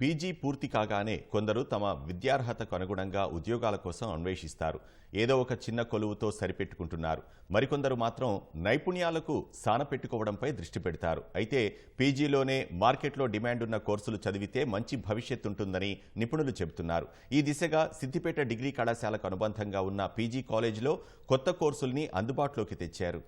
PG పూర్తి కాగానే కొందరు తమ విద్యార్హతకు అనుగుణంగా ఉద్యోగాల కోసం అన్వేషిస్తారు. ఏదో ఒక చిన్న కొలువుతో సరిపెట్టుకుంటున్నారు. మరికొందరు మాత్రం నైపుణ్యాలకు సానపెట్టుకోవడంపై దృష్టి పెడతారు. అయితే పీజీలోనే మార్కెట్లో డిమాండ్ ఉన్న కోర్సులు చదివితే మంచి భవిష్యత్తు ఉంటుందని నిపుణులు చెబుతున్నారు. ఈ దిశగా సిద్దిపేట డిగ్రీ కళాశాలకు అనుబంధంగా ఉన్న పీజీ కాలేజీలో కొత్త కోర్సుల్ని అందుబాటులోకి తెచ్చారు.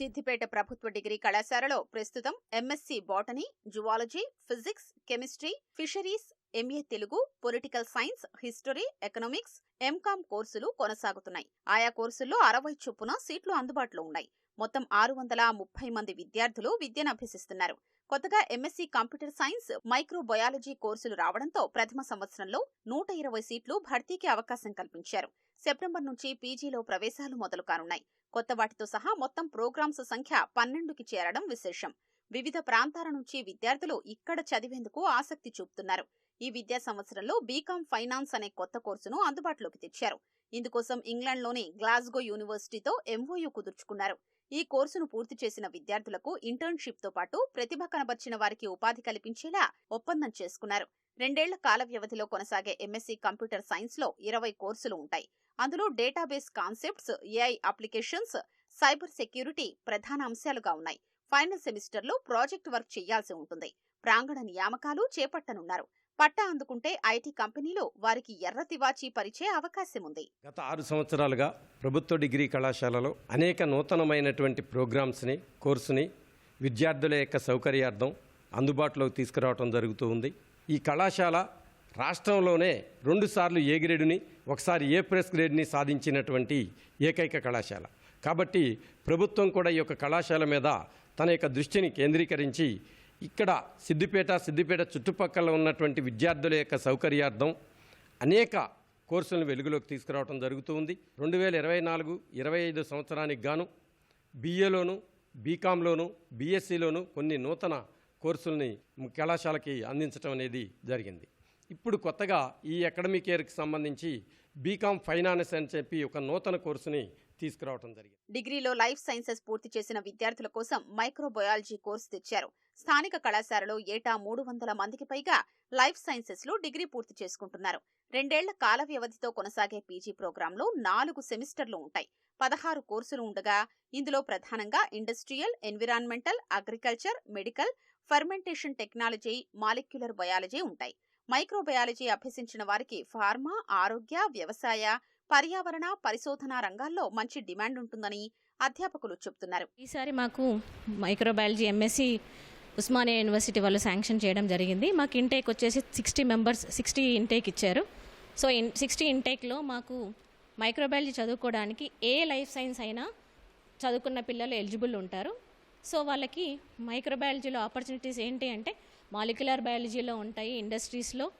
సిద్దిపేట ప్రభుత్వ డిగ్రీ కళాశాలలో ప్రస్తుతం MSc botany zoology physics chemistry fisheries MA Telugu political science history economics MCom కోర్సులు కొనసాగుతున్నాయి. ఆయా కోర్సుల్లో అరవై చొప్పున సీట్లు అందుబాటులో ఉన్నాయి. మొత్తం ఆరు వందల ముప్పై మంది విద్యార్థులు విద్యను అభ్యసిస్తున్నారు. కొత్తగా ఎంఎస్సీ కంప్యూటర్ సైన్స్ మైక్రోబయాలజీ కోర్సులు రావడంతో ప్రథమ సంవత్సరంలో నూట ఇరవై సీట్లు భర్తీకి అవకాశం కల్పించారు. సెప్టెంబర్ నుంచి పీజీలో ప్రవేశాలు మొదలు కానున్నాయి. కొత్త వాటితో సహా మొత్తం ప్రోగ్రామ్స్ సంఖ్య పన్నెండుకి చేరడం విశేషం. వివిధ ప్రాంతాల నుంచి విద్యార్థులు ఇక్కడ చదివేందుకు ఆసక్తి చూపుతున్నారు. ఈ విద్యా సంవత్సరంలో బీకాం ఫైనాన్స్ అనే కొత్త కోర్సును అందుబాటులోకి తెచ్చారు. ఇందుకోసం ఇంగ్లాండ్లోని గ్లాస్గో యూనివర్సిటీతో ఎంఓయూ కుదుర్చుకున్నారు. ఈ కోర్సును పూర్తి చేసిన విద్యార్థులకు ఇంటర్న్షిప్తో పాటు ప్రతిభ కనబర్చిన వారికి ఉపాధి కల్పించేలా ఒప్పందం చేసుకున్నారు. రెండేళ్ళ కాల వ్యవధిలో కొనసాగే ఎంఎస్సీ కంప్యూటర్ సైన్స్లో ఇరవై కోర్సులు ఉంటాయి. అందులో database concepts AI applications cyber security ప్రధాన అంశాలుగా ఉన్నాయి. ఫైనల్ సెమిస్టర్లో ప్రాజెక్ట్ వర్క్ చేయాల్సి ఉంటుంది. ప్రాంగణ నియామకాలు చేపట్టనున్నారు. పట్టా అందుకుంటే ఐటీ కంపెనీలో వారికి ఎర్ర తివాచీ పరిచే అవకాశం ఉంది గత ఆరు సంవత్సరాలుగా ప్రభుత్వ డిగ్రీ కళాశాలలో అనేక నూతనమైనటువంటి ప్రోగ్రామ్స్ని కోర్సుని విద్యార్థుల యొక్క సౌకర్యార్థం అందుబాటులోకి తీసుకురావడం జరుగుతూ ఉంది. ఈ కళాశాల రాష్ట్రంలోనే రెండుసార్లు ఏ గ్రేడుని ఒకసారి ఏ ప్రెస్ గ్రేడ్ని సాధించినటువంటి ఏకైక కళాశాల. కాబట్టి ప్రభుత్వం కూడా ఈ యొక్క కళాశాల మీద తన యొక్క దృష్టిని కేంద్రీకరించి ఇక్కడ సిద్దిపేట సిద్దిపేట చుట్టుపక్కల ఉన్నటువంటి విద్యార్థుల యొక్క సౌకర్యార్థం అనేక కోర్సులను వెలుగులోకి తీసుకురావడం జరుగుతూ ఉంది రెండు వేల ఇరవై నాలుగు ఇరవై ఐదు సంవత్సరానికి గాను బీఏలోను బీకాంలోను బీఎస్సీలోను కొన్ని నూతన కోర్సుల్ని కళాశాలకి అందించడం అనేది జరిగింది. ఇప్పుడు కొత్తగా ఈ అకాడమిక్ ఇయర్కి సంబంధించి బీకామ్ ఫైనాన్స్ అని చెప్పి ఒక నూతన కోర్సుని తీసుకురావడం జరిగింది. డిగ్రీలో లైఫ్ సైన్సెస్ పూర్తి చేసిన విద్యార్థుల కోసం మైక్రోబయాలజీ కోర్సు తెచ్చారు. స్థానిక కళాశాలలో ఏటా మూడు వందల మందికి పైగా లైఫ్ సైన్సెస్లో డిగ్రీ పూర్తి చేసుకుంటున్నారు. రెండేళ్ళ కాల వ్యవధితో కొనసాగే పీజీ ప్రోగ్రాంలో నాలుగు సెమిస్టర్లు ఉంటాయి. పదహారు కోర్సులు ఉండగా ఇందులో ప్రధానంగా industrial environmental agriculture medical fermentation technology molecular biology ఉంటాయి. మైక్రోబయాలజీ అభ్యసించిన వారికి ఫార్మా ఆరోగ్య వ్యవసాయ పర్యావరణ పరిశోధన రంగాల్లో మంచి డిమాండ్ ఉంటుందని అధ్యాపకులు చెబుతున్నారు. ఈసారి మాకు మైక్రోబయాలజీ ఎంఎస్సి ఉస్మానియా యూనివర్సిటీ వాళ్ళు శాంక్షన్ చేయడం జరిగింది. మాకు ఇంటేక్ వచ్చేసి సిక్స్టీ మెంబర్స్ సిక్స్టీ ఇంటేక్ ఇచ్చారు. సో ఇన్ సిక్స్టీ ఇంటేక్లో మాకు మైక్రోబయాలజీ చదువుకోవడానికి ఏ లైఫ్ సైన్స్ అయినా చదువుకున్న పిల్లలు ఎలిజిబుల్ ఉంటారు. సో వాళ్ళకి మైక్రోబయాలజీలో ఆపర్చునిటీస్ ఏంటి అంటే మాలిక్యులర్ బయాలజీలో ఉంటాయి ఇండస్ట్రీస్లో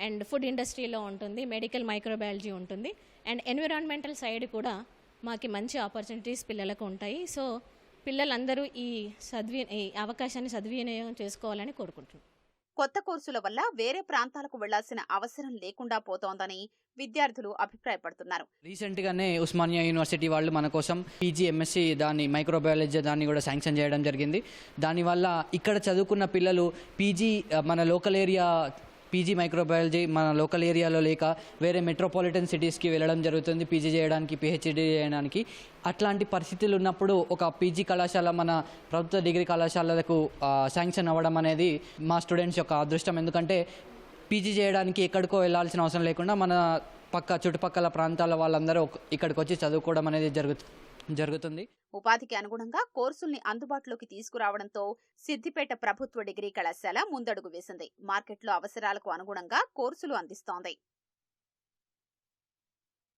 అండ్ ఫుడ్ ఇండస్ట్రీలో ఉంటుంది మెడికల్ మైక్రోబయాలజీ ఉంటుంది. అండ్ ఎన్విరాన్మెంటల్ సైడ్ కూడా మాకు మంచి ఆపర్చునిటీస్ పిల్లలకు ఉంటాయి. సో పిల్లలందరూ ఈ సద్వి ఈ అవకాశాన్ని సద్వినియోగం చేసుకోవాలని కోరుకుంటున్నాను కొత్త కోర్సుల వల్ల వేరే ప్రాంతాలకు వెళ్ళాల్సిన అవసరం లేకుండా పోతోందని విద్యార్థులు అభిప్రాయపడుతున్నారు. రీసెంట్గానే ఉస్మానియా యూనివర్సిటీ వాళ్ళు మన కోసం పీజీ ఎంఎస్సి దాన్ని మైక్రోబయాలజీ దాన్ని కూడా శాంక్షన్ చేయడం జరిగింది. దానివల్ల ఇక్కడ చదువుకున్న పిల్లలు పీజీ మన లోకల్ ఏరియా పీజీ మైక్రోబయాలజీ మన లోకల్ ఏరియాలో లేక వేరే మెట్రోపాలిటన్ సిటీస్కి వెళ్ళడం జరుగుతుంది పీజీ చేయడానికి పిహెచ్డి చేయడానికి. అట్లాంటి పరిస్థితులు ఉన్నప్పుడు ఒక పీజీ కళాశాల మన ప్రభుత్వ డిగ్రీ కళాశాలలకు శాంక్షన్ అవ్వడం అనేది మా స్టూడెంట్స్ యొక్క అదృష్టం. ఎందుకంటే పీజీ చేయడానికి ఎక్కడికో వెళ్ళాల్సిన అవసరం లేకుండా మన పక్క చుట్టుపక్కల ప్రాంతాల వాళ్ళందరూ ఇక్కడికి వచ్చి చదువుకోవడం అనేది జరుగు జరుగుతుంది. ఉపాధికి అనుగుణంగా కోర్సుల్ని అందుబాటులోకి తీసుకురావడంతో సిద్దిపేట ప్రభుత్వ డిగ్రీ కళాశాల ముందడుగు వేసింది. మార్కెట్లో అవసరాలకు అనుగుణంగా కోర్సులు అందిస్తోంది.